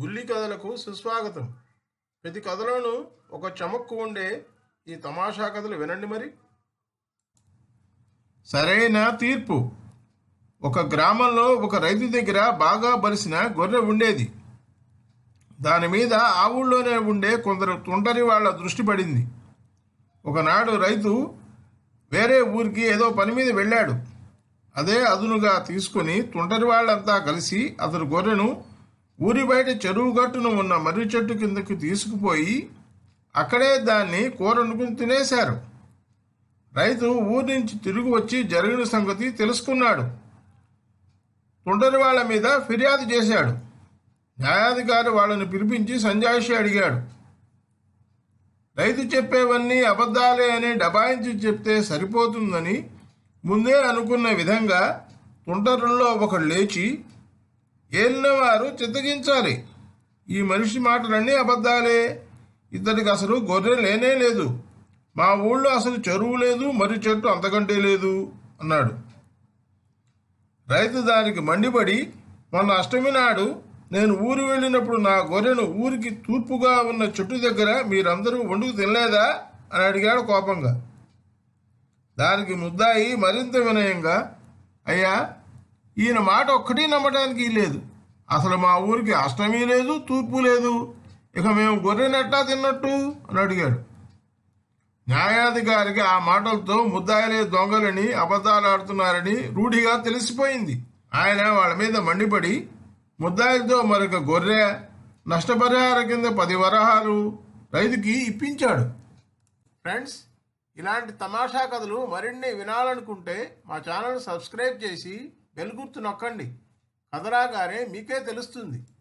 బుల్లి కథలకు సుస్వాగతం. ప్రతి కథలోనూ ఒక చమక్కు ఉండే ఈ తమాషా కథలు వినండి మరి. సరైన తీర్పు. ఒక గ్రామంలో ఒక రైతు దగ్గర బాగా బలిసిన గొర్రె ఉండేది. దాని మీద ఆ ఊళ్ళోనే ఉండే కొందరు తుంటరి వాళ్ళ దృష్టి పడింది. ఒకనాడు రైతు వేరే ఊరికి ఏదో పని మీద వెళ్ళాడు. అదే అదునుగా తీసుకుని తుంటరి వాళ్ళంతా కలిసి అతడు గొర్రెను ఊరి బయట చెరువు గట్టున ఉన్న మర్రి చెట్టు కిందకు తీసుకుపోయి అక్కడే దాన్ని కూరనుకుని తినేశారు. రైతు ఊరి నుంచి తిరిగి వచ్చి జరిగిన సంగతి తెలుసుకున్నాడు. తుంటరి వాళ్ళ మీద ఫిర్యాదు చేశాడు. న్యాయాధికారి వాళ్ళని పిలిపించి సంజాయిషి అడిగాడు. రైతు చెప్పేవన్నీ అబద్ధాలే అని డబాయించి చెప్తే సరిపోతుందని ముందే అనుకున్న విధంగా తుంటరుల్లో ఒకడు లేచి ఏలినవారు చిత్తగించాలి ఈ మనిషి మాటలన్నీ అబద్ధాలే. ఇద్దరికి అసలు గొర్రె లేనే లేదు. మా ఊళ్ళో అసలు చెరువు లేదు మరి చెట్టు అంతకంటే లేదు అన్నాడు. రైతు దానికి మండిపడి మొన్న అష్టమి నాడు నేను ఊరు వెళ్ళినప్పుడు నా గొర్రెను ఊరికి తూర్పుగా ఉన్న చెట్టు దగ్గర మీరందరూ వండుకు తినలేదా? అని అడిగాడు కోపంగా. దానికి ముద్దాయి మరింత వినయంగా అయ్యా ఈయన మాట ఒక్కటి నమ్మటానికి లేదు. అసలు మా ఊరికి అష్టమీ లేదు తూర్పు లేదు. ఇక మేము గొర్రెనట్టా తిన్నట్టు? అని అడిగాడు. న్యాయాధికారికి ఆ మాటలతో ముద్దాయిలే దొంగలని అబద్ధాలు ఆడుతున్నారని రూఢిగా తెలిసిపోయింది. ఆయన వాళ్ళ మీద మండిపడి ముద్దాయిలతో మరొక గొర్రె నష్టపరిహారం కింద పది వరహాలు రైతుకి ఇప్పించాడు. ఫ్రెండ్స్ ఇలాంటి తమాషా కథలు మరిన్ని వినాలనుకుంటే మా ఛానల్ సబ్స్క్రైబ్ చేసి బెల్ గుర్తు నొక్కండి. కదరా గారే మీకే తెలుస్తుంది.